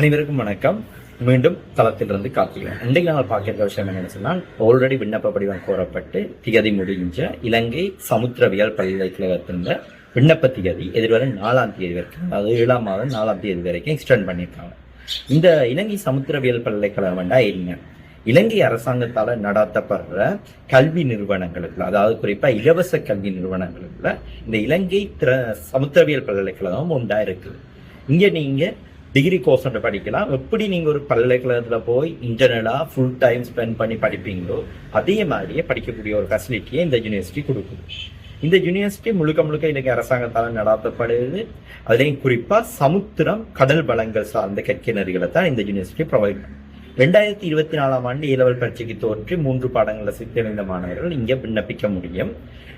அனைவருக்கும் வணக்கம். மீண்டும் தளத்திலிருந்து காத்துகிறேன் இன்றைக்கு நாங்கள் பார்க்கிற விஷயம் என்னென்னு சொன்னால் ஆல்ரெடி விண்ணப்ப படிவம் கோரப்பட்டு திகதி முடிஞ்ச இலங்கை சமுத்திரவியல் பல்கலைக்கழகத்தின் விண்ணப்ப திகதி எதிர்வரை நாலாம் தேதி வரைக்கும் அதாவது ஏழாம் மாதம் நாலாம் தேதி வரைக்கும் எக்ஸ்டெண்ட் பண்ணியிருக்காங்க. இந்த இலங்கை சமுத்திரவியல் பல்கலைக்கழகம் என்ன? இலங்கை அரசாங்கத்தால் நடத்தப்படுற கல்வி நிறுவனங்களுக்குள்ள அதாவது குறிப்பாக இலவச கல்வி நிறுவனங்களுக்குள்ள இந்த இலங்கை திற சமுத்திரவியல் பல்கலைக்கழகம் உண்டா இருக்குது. இங்கே நீங்கள் டிகிரி கோர்ஸ் ஒன்று படிக்கலாம். எப்படி நீங்கள் ஒரு பல்கலைக்கழகத்தில் போய் இன்டர்னலாக ஃபுல் டைம் ஸ்பெண்ட் பண்ணி படிப்பீங்களோ அதே மாதிரியே படிக்கக்கூடிய ஒரு ஃபெசிலிட்டியை இந்த யூனிவர்சிட்டி கொடுக்குது. இந்த யூனிவர்சிட்டி முழுக்க முழுக்க இன்னைக்கு அரசாங்கத்தால் நடத்தப்படுது. அதுலேயும் குறிப்பாக சமுத்திரம் கடல் வளங்கள் சார்ந்த கற்கை தான் இந்த யூனிவர்சிட்டி ப்ரொவைட் பண்ணும் ரெண்டாயிரத்தி இருபத்தி நாலாம் ஆண்டு ஏலவல் பரீட்சைக்கு தோற்றி மூன்று பாடங்களில் சித்தறிந்த மாணவர்கள் இங்கே விண்ணப்பிக்க முடியும்.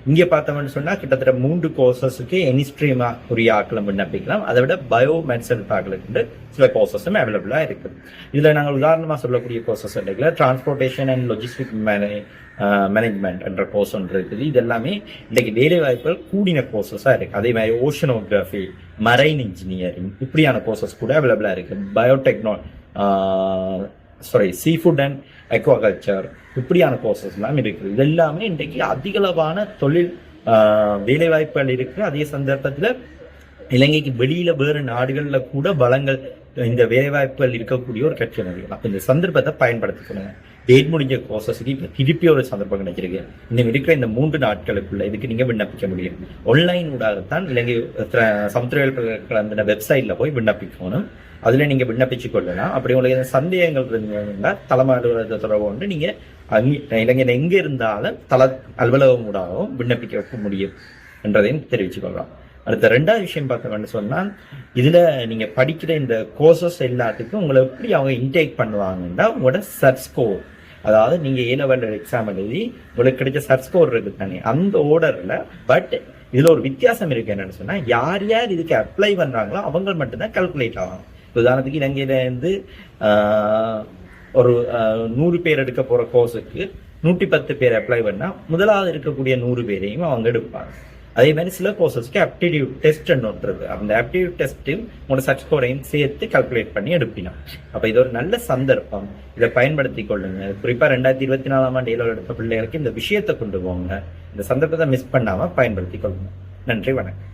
இங்கே பார்த்தோம்னு சொன்னால் கிட்டத்தட்ட மூன்று கோர்சஸுக்கு எனிஸ்ட்ரீமா உரிய ஆக்களும் விண்ணப்பிக்கலாம். அதை விட பயோ மெடிசன் ஆக்களுக்கு சில கோர்சஸும் அவைலபிளாக இருக்குது இதில் நாங்கள் உதாரணமாக சொல்லக்கூடிய கோர்சஸ் இருக்குல்ல டிரான்ஸ்போர்ட்டேஷன் அண்ட் லொஜிஸ்டிக் மேனே மேனேஜ்மெண்ட் என்ற கோர்ஸ் ஒன்று இருக்குது. இது எல்லாமே இன்றைக்கு வேலை வாய்ப்புகள் கூடின கோர்சஸாக இருக்குது அதே மாதிரி ஓஷனோகிராஃபி மரைன் இன்ஜினியரிங் இப்படியான கோர்சஸ் கூட அவைலபிளாக இருக்குது biotechno sorry seafood and aquaculture இப்படியான கோர்சஸ் எல்லாம் இருக்குது. இது எல்லாமே இன்றைக்கு அதிகளவான தொழில் வேலைவாய்ப்புகள் இருக்குது. அதே சந்தர்ப்பத்தில் இலங்கைக்கு வெளியில் வேறு நாடுகளில் கூட வளங்கள் இந்த வேலைவாய்ப்புகள் இருக்கக்கூடிய ஒரு கட்சி நிலைகள் அப்போ இந்த சந்தர்ப்பத்தை பயன்படுத்திக்கணுங்க டேட் முடிஞ்ச கோர்சஸுக்கு இப்போ திருப்பி ஒரு சந்தர்ப்பம் கிடைச்சிருக்கு. இன்னும் இருக்கிற இந்த மூன்று நாட்களுக்குள்ள இதுக்கு நீங்கள் விண்ணப்பிக்க முடியும். ஆன்லைன் ஊடாகத்தான் இலங்கை சமுத்திரவியல் அந்த வெப்சைட்டில் போய் விண்ணப்பிக்கணும். அதில் நீங்கள் விண்ணப்பிச்சு கொள்ளலாம். அப்படி உங்களுக்கு சந்தேகங்கள் இருந்தீங்கன்னா தலைமை அலுவலகத்தை தொடர்பு கொண்டு அங்கி இளைஞர் எங்கே இருந்தாலும் தல அலுவலகம் ஊடாகவும் விண்ணப்பிக்க முடியும். என்றதையும் தெரிவிச்சு கொள்ளலாம். அடுத்த ரெண்டாவது விஷயம் பார்த்தோம்னு சொன்னால் இதில் நீங்கள் படிக்கிற இந்த கோர்சஸ் எல்லாத்துக்கும் உங்களை எப்படி அவங்க இன்டேக் பண்ணுவாங்கன்னா உங்களோட சர்ச் ஸ்கோர் அதாவது நீங்கள் ஏ லெவல் எக்ஸாம் எழுதி உங்களுக்கு கிடைச்ச சர்ச் ஸ்கோர் தானே அந்த ஓர்டரில் பட் இதில் ஒரு வித்தியாசம் இருக்கு என்னென்னு சொன்னால் யார் யார் இதுக்கு அப்ளை பண்ணுறாங்களோ அவங்க மட்டும்தான் கல்குலேட் ஆகும் உதாரணத்துக்கு இலங்கையில இருந்து ஒரு நூறு பேர் எடுக்க போகிற கோர்ஸுக்கு நூற்றி பத்து பேர் அப்ளை பண்ணால் முதலாவது இருக்கக்கூடிய நூறு பேரையும் அவங்க எடுப்பாங்க. அதே மாதிரி சில கோர்சஸ்க்கு ஆப்டிடியூட் டெஸ்ட் ஒன்றது அந்த ஆப்டிடியூட் டெஸ்ட்டு உங்களோட சர்ச் ஸ்கோரையும் சேர்த்து கால்குலேட் பண்ணி எடுப்பினோம் அப்போ இது ஒரு நல்ல சந்தர்ப்பம். இதை பயன்படுத்தி கொள்ளுங்க குறிப்பாக ரெண்டாயிரத்தி இருபத்தி நாலாம் ஆண்டு ஏழு எடுத்த பிள்ளைகளுக்கு இந்த விஷயத்தை கொண்டு போங்க. இந்த சந்தர்ப்பத்தை மிஸ் பண்ணாமல் பயன்படுத்தி கொள்ளுங்க. நன்றி வணக்கம்.